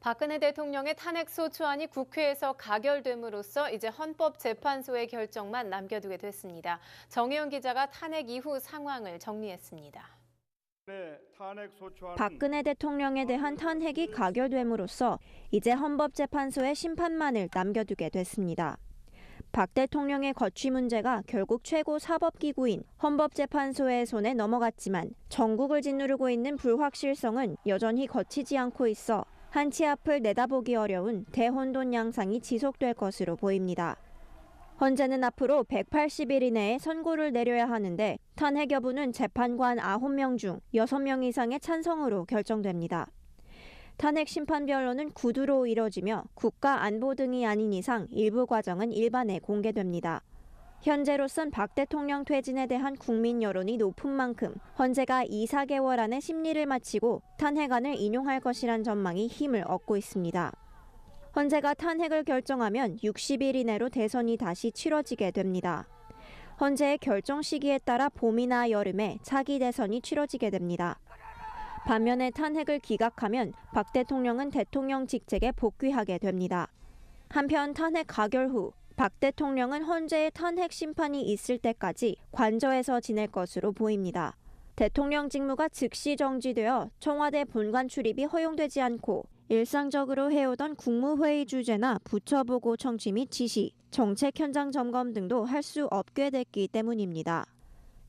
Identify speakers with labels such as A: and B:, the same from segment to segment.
A: 박근혜 대통령의 탄핵 소 추안이 국회에서 가결됨으로써 이제 헌법재판소의 결정만 남겨두게 됐습니다. 정혜영 기자가 탄핵 이후 상황을 정리했습니다.
B: 네,
C: 박근혜 대통령에 대한 탄핵이 가결됨으로써 이제 헌법재판소의 심판만을 남겨두게 됐습니다. 박 대통령의 거취 문제가 결국 최고 사법기구인 헌법재판소의 손에 넘어갔지만 전국을 짓누르고 있는 불확실성은 여전히 거치지 않고 있어 한치 앞을 내다보기 어려운 대혼돈 양상이 지속될 것으로 보입니다. 헌재는 앞으로 180일 이내에 선고를 내려야 하는데 탄핵 여부는 재판관 9명 중 6명 이상의 찬성으로 결정됩니다. 탄핵 심판 변론은 구두로 이뤄지며 국가 안보 등이 아닌 이상 일부 과정은 일반에 공개됩니다. 현재로선 박 대통령 퇴진에 대한 국민 여론이 높은 만큼 헌재가 2, 4개월 안에 심리를 마치고 탄핵안을 인용할 것이란 전망이 힘을 얻고 있습니다. 헌재가 탄핵을 결정하면 60일 이내로 대선이 다시 치러지게 됩니다. 헌재의 결정 시기에 따라 봄이나 여름에 차기 대선이 치러지게 됩니다. 반면에 탄핵을 기각하면 박 대통령은 대통령 직책에 복귀하게 됩니다. 한편 탄핵 가결 후 박 대통령은 헌재의 탄핵 심판이 있을 때까지 관저에서 지낼 것으로 보입니다. 대통령 직무가 즉시 정지되어 청와대 본관 출입이 허용되지 않고 일상적으로 해오던 국무회의 주제나 부처 보고 청취 및 지시, 정책 현장 점검 등도 할 수 없게 됐기 때문입니다.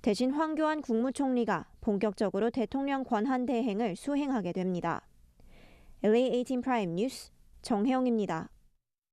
C: 대신 황교안 국무총리가 본격적으로 대통령 권한 대행을 수행하게 됩니다. LA18 프라임 뉴스 정혜영입니다.